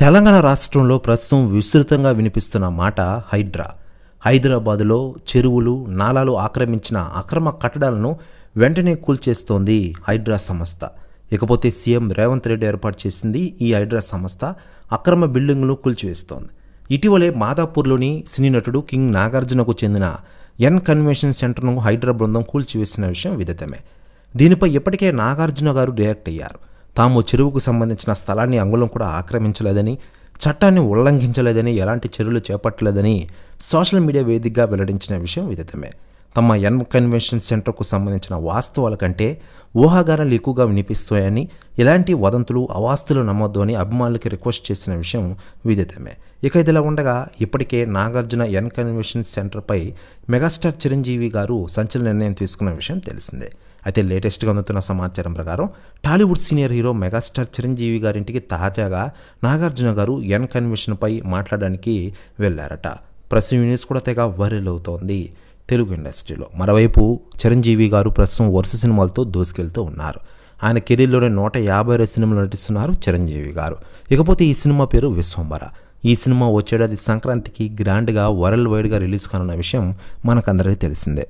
తెలంగాణ రాష్ట్రంలో ప్రస్తుతం విస్తృతంగా వినిపిస్తున్న మాట హైడ్రా. హైదరాబాదులో చెరువులు నాలాలు ఆక్రమించిన అక్రమ కట్టడాలను వెంటనే కూల్చేస్తోంది హైడ్రా సంస్థ. ఇకపోతే సీఎం రేవంత్ రెడ్డి ఏర్పాటు చేసింది ఈ హైడ్రా సంస్థ అక్రమ బిల్డింగ్ను కూల్చివేస్తోంది. ఇటీవలే మాదాపూర్లోని సినీ నటుడు కింగ్ నాగార్జునకు చెందిన ఎన్ కన్వెన్షన్ సెంటర్ను హైడ్రా బృందం కూల్చివేసిన విషయం విదితమే. దీనిపై ఇప్పటికే నాగార్జున గారు రియాక్ట్ అయ్యారు. తాము చెరువుకు సంబంధించిన స్థలాన్ని అంగుళం కూడా ఆక్రమించలేదని చట్టాన్ని ఉల్లంఘించలేదని ఎలాంటి చర్యలు చేపట్టలేదని సోషల్ మీడియా వేదికగా వెల్లడించిన విషయం విదితమే తమ ఎన్ కన్వెన్షన్ సెంటర్కు సంబంధించిన వాస్తవాల కంటే ఊహాగానాలు ఎక్కువగా వినిపిస్తాయని ఇలాంటి వదంతులు అవాస్తులు నమ్మొద్దు అని అభిమానులకి రిక్వెస్ట్ చేసిన విషయం విదితమే ఇక ఇదిలా ఉండగా ఇప్పటికే నాగార్జున ఎన్ కన్వెన్షన్ సెంటర్పై మెగాస్టార్ చిరంజీవి గారు సంచలన నిర్ణయం తీసుకున్న విషయం తెలిసిందే. అయితే లేటెస్ట్గా అందుతున్న సమాచారం ప్రకారం Tollywood senior hero megastar Chiranjeevi గారింటికి తాజాగా నాగార్జున గారు ఎన్ కన్వెన్షన్పై మాట్లాడడానికి వెళ్ళారట. ప్రెస్ యూనిట్స్ కూడా తెగ వైరల్ అవుతోంది తెలుగు ఇండస్ట్రీలో. మరోవైపు చిరంజీవి గారు ప్రస్తుతం వరుస సినిమాలతో దూసుకెళ్తూ ఉన్నారు. ఆయన కెరీర్లోనే నూట యాభై రెండు సినిమాలు నటిస్తున్నారు చిరంజీవి గారు. ఇకపోతే ఈ సినిమా పేరు విశ్వంబర ఈ సినిమా వచ్చేడాది సంక్రాంతికి గ్రాండ్గా వరల్డ్ వైడ్గా రిలీజ్ కానున్న విషయం మనకందరికీ తెలిసిందే.